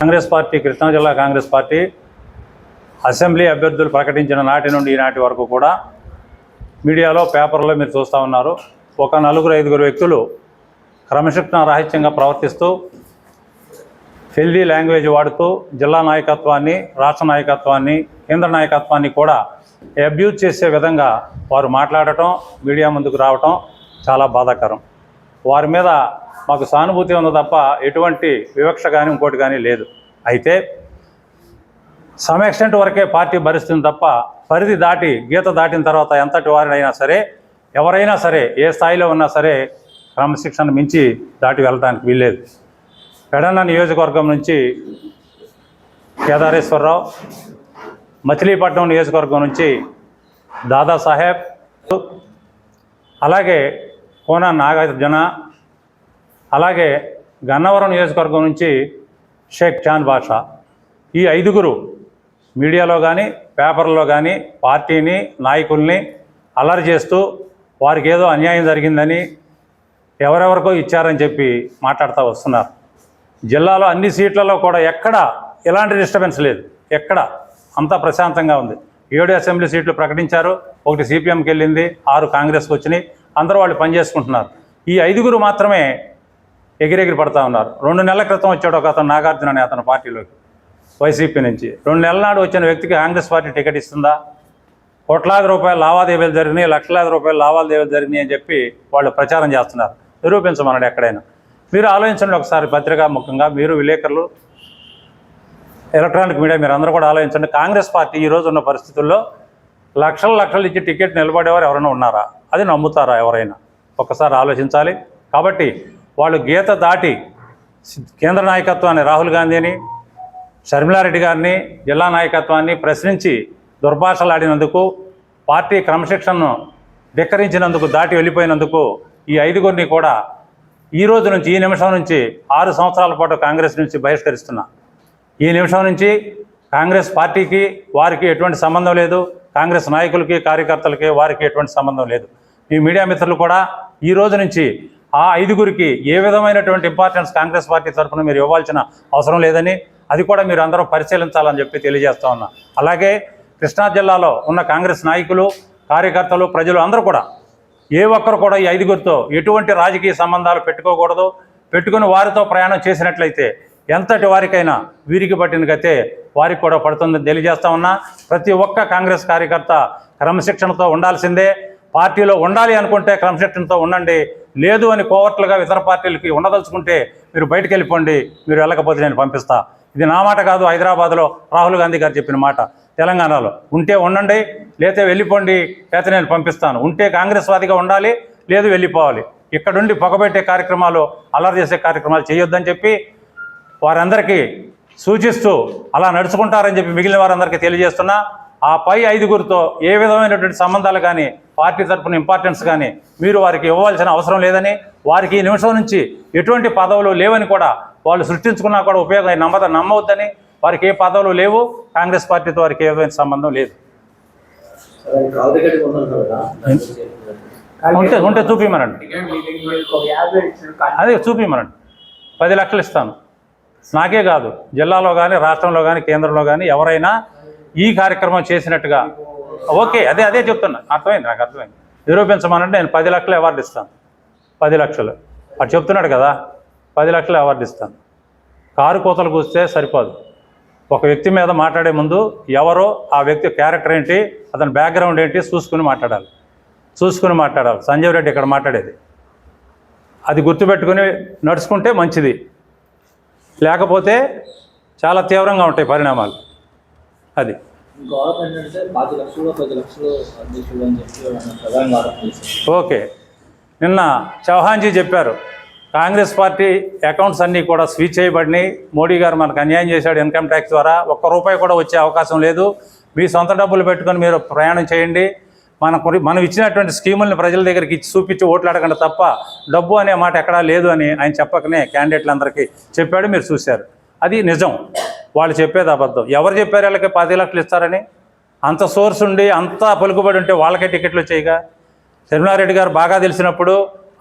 Congress party Krishna జిల్లా Congress party assembly అభ్యర్థులు ప్రకటించిన నాటి నుండి ఈనాటి వరకు కూడా మీడియాలో పేపర్లో మీరు చూస్తూ ఉన్నారు. ఒక నలుగురు ఐదుగురు వ్యక్తులు క్రమశిక్షణ రాహిత్యంగా ప్రవర్తిస్తూ హెల్దీ లాంగ్వేజ్ వాడుతూ జిల్లా నాయకత్వాన్ని రాష్ట్ర నాయకత్వాన్ని కేంద్ర నాయకత్వాన్ని కూడా అబ్యూజ్ చేసే విధంగా వారు మాట్లాడటం మీడియా ముందుకు రావటం చాలా బాధాకరం. వారి మీద మాకు సానుభూతి ఉంది తప్ప ఎటువంటి వివక్ష కానీ ఇంకోటి కానీ లేదు. అయితే సమ్ ఎక్స్టెంట్ వరకే పార్టీ భరిస్తుంది తప్ప పరిధి దాటి గీత దాటిన తర్వాత ఎంతటి వారినైనా సరే ఎవరైనా సరే ఏ స్థాయిలో ఉన్నా సరే క్రమశిక్షణ మించి దాటి వెళ్ళడానికి వీల్లేదు. పెడన్న నియోజకవర్గం నుంచి కేదారేశ్వరరావు మచిలీపట్నం నియోజకవర్గం నుంచి దాదాసాహెబ్ అలాగే కోన నాగార్జున అలాగే గన్నవరం నియోజకవర్గం నుంచి షేక్ చాంద్ బాషా. ఈ ఐదుగురు మీడియాలో కానీ పేపర్లో కానీ పార్టీని నాయకుల్ని అల్లరి చేస్తూ వారికి ఏదో అన్యాయం జరిగిందని ఎవరెవరికో ఇచ్చారని చెప్పి మాట్లాడుతూ వస్తున్నారు. జిల్లాలో అన్ని సీట్లలో కూడా ఎక్కడ ఎలాంటి డిస్టర్బెన్స్ లేదు. ఎక్కడ అంతా ప్రశాంతంగా ఉంది. ఏడు అసెంబ్లీ సీట్లు ప్రకటించారు. ఒకటి సిపిఎంకి వెళ్ళింది. ఆరు కాంగ్రెస్కి వచ్చినాయి. అందరూ వాళ్ళు పనిచేసుకుంటున్నారు ఈ ఐదుగురు మాత్రమే ఎగిరెగిరి పడతా ఉన్నారు. రెండు నెలల క్రితం వచ్చాడు ఒక అతను నాగార్జున అనే అతను పార్టీలోకి వైసీపీ నుంచి. రెండు నెలల నాడు వచ్చిన వ్యక్తికి కాంగ్రెస్ పార్టీ టికెట్ ఇస్తుందా? కోట్లాది రూపాయల లావాదేవీలు జరిగినాయి లక్షలాది రూపాయల లావాదేవీలు జరిగినాయి అని చెప్పి వాళ్ళు ప్రచారం చేస్తున్నారు. నిరూపించమన్నాడు ఎక్కడైనా. మీరు ఆలోచించండి ఒకసారి పత్రికా ముఖ్యంగా మీరు విలేకరులు ఎలక్ట్రానిక్ మీడియా మీరు అందరూ కూడా ఆలోచించండి. కాంగ్రెస్ పార్టీ ఈ ఉన్న పరిస్థితుల్లో లక్షల లక్షలు ఇచ్చి టికెట్ నిలబడేవారు ఎవరైనా ఉన్నారా? అది నమ్ముతారా ఎవరైనా? ఒకసారి ఆలోచించాలి. కాబట్టి వాళ్ళు గీత దాటి కేంద్ర నాయకత్వాన్ని రాహుల్ గాంధీని షర్మిలారెడ్డి గారిని జిల్లా నాయకత్వాన్ని ప్రశ్నించి దుర్భాషలాడినందుకు పార్టీ క్రమశిక్షణను ధిక్కరించినందుకు దాటి వెళ్ళిపోయినందుకు ఈ ఐదుగురిని కూడా ఈ రోజు నుంచి ఈ నిమిషం నుంచి ఆరు సంవత్సరాల పాటు కాంగ్రెస్ నుంచి బహిష్కరిస్తున్నా. ఈ నిమిషం నుంచి కాంగ్రెస్ పార్టీకి వారికి ఎటువంటి సంబంధం లేదు. కాంగ్రెస్ నాయకులకి కార్యకర్తలకి వారికి ఎటువంటి సంబంధం లేదు. ఈ మీడియా మిత్రులు కూడా ఈ రోజు నుంచి ఆ ఐదుగురికి ఏ విధమైనటువంటి ఇంపార్టెన్స్ కాంగ్రెస్ పార్టీ తరఫున మీరు ఇవ్వాల్సిన అవసరం లేదని అది కూడా మీరు అందరూ పరిశీలించాలని చెప్పి తెలియజేస్తా ఉన్నా. అలాగే కృష్ణా జిల్లాలో ఉన్న కాంగ్రెస్ నాయకులు కార్యకర్తలు ప్రజలు అందరూ కూడా ఏ ఒక్కరు కూడా ఈ ఐదుగురితో ఎటువంటి రాజకీయ సంబంధాలు పెట్టుకోకూడదు. పెట్టుకుని వారితో ప్రయాణం చేసినట్లయితే ఎంతటి వారికైనా వీరికి పట్టిన గతే వారికి కూడా పడుతుందని తెలియజేస్తా ఉన్నా. ప్రతి ఒక్క కాంగ్రెస్ కార్యకర్త క్రమశిక్షణతో ఉండాల్సిందే. పార్టీలో ఉండాలి అనుకుంటే క్రమశిక్షణతో ఉండండి. లేదు అని కోవర్ట్లుగా ఇతర పార్టీలకి ఉండదలుచుకుంటే మీరు బయటికి వెళ్ళిపోండి. మీరు వెళ్ళకపోతే నేను పంపిస్తా. ఇది నా మాట కాదు హైదరాబాద్లో రాహుల్ గాంధీ గారు చెప్పిన మాట. తెలంగాణలో ఉంటే ఉండండి లేతే వెళ్ళిపోండి లేకపోతే నేను పంపిస్తాను. ఉంటే కాంగ్రెస్ వాదిగా ఉండాలి లేదు వెళ్ళిపోవాలి. ఇక్కడుండి పొగబెట్టే కార్యక్రమాలు అల్లరి చేసే కార్యక్రమాలు చేయొద్దని చెప్పి వారందరికీ సూచిస్తూ అలా నడుచుకుంటారని చెప్పి మిగిలిన వారందరికీ తెలియజేస్తున్నా ఆ పై ఐదుగురితో ఏ విధమైనటువంటి సంబంధాలు కానీ పార్టీ తరపున ఇంపార్టెన్స్ కానీ మీరు వారికి ఇవ్వాల్సిన అవసరం లేదని వారికి ఈ నిమిషం నుంచి ఎటువంటి పదవులు లేవని కూడా వాళ్ళు సృష్టించుకున్నా కూడా ఉపయోగం నమ్మద నమ్మవద్దని వారికి ఏ పదవులు లేవు కాంగ్రెస్ పార్టీతో వారికి ఏ విధమైన సంబంధం లేదు. ఉంటే ఉంటే చూపించమనండి అదే చూపించమనండి పది లక్షలు ఇస్తాను. నాకే కాదు జిల్లాలో కానీ రాష్ట్రంలో కానీ కేంద్రంలో కానీ ఎవరైనా ఈ కార్యక్రమం చేసినట్టుగా ఓకే అదే అదే చెప్తున్నా. అర్థమైంది నాకు అర్థమైంది. నిరూపించమనంటే నేను పది లక్షలు అవార్డు ఇస్తాను. పది లక్షలు. అటు చెప్తున్నాడు కదా పది లక్షలు అవార్డు ఇస్తాను. కారు కోతలు కూస్తే సరిపోదు. ఒక వ్యక్తి మీద మాట్లాడే ముందు ఎవరో ఆ వ్యక్తి క్యారెక్టర్ ఏంటి అతని బ్యాక్గ్రౌండ్ ఏంటి చూసుకుని మాట్లాడాలి. చూసుకుని మాట్లాడాలి. సంజయ్ రెడ్డి ఇక్కడ మాట్లాడేది. అది గుర్తుపెట్టుకుని నడుచుకుంటే మంచిది. లేకపోతే చాలా తీవ్రంగా ఉంటాయి పరిణామాలు. అది. ఓకే. నిన్న చౌహాన్జీ చెప్పారు. కాంగ్రెస్ పార్టీ అకౌంట్స్ అన్నీ కూడా స్విచ్ చేయబడినాయి. మోడీ గారు మనకు అన్యాయం చేశాడు ఇన్కమ్ ట్యాక్స్ ద్వారా. ఒక్క రూపాయి కూడా వచ్చే అవకాశం లేదు. మీ సొంత డబ్బులు పెట్టుకొని మీరు ప్రయాణం చేయండి. మనకు మనం ఇచ్చినటువంటి స్కీముల్ని ప్రజల దగ్గరికి ఇచ్చి చూపించి ఓట్లు అడగండి తప్ప డబ్బు అనే మాట ఎక్కడా లేదు అని ఆయన చెప్పకనే క్యాండిడేట్లందరికీ చెప్పాడు మీరు చూశారు. అది నిజం. వాళ్ళు చెప్పేది అబద్ధం. ఎవరు చెప్పారు వాళ్ళకి పది లక్షలు ఇస్తారని? అంత సోర్స్ ఉండి అంత పలుకుబడి ఉంటే వాళ్ళకే టికెట్లు వచ్చాయిగా? శర్మిలారెడ్డి గారు బాగా తెలిసినప్పుడు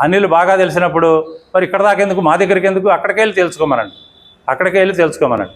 అనిల్ బాగా తెలిసినప్పుడు మరి ఇక్కడ దాకా ఎందుకు మా దగ్గరికి ఎందుకు? అక్కడికి వెళ్ళి తెలుసుకోమనండి. అక్కడికి వెళ్ళి తెలుసుకోమనండి.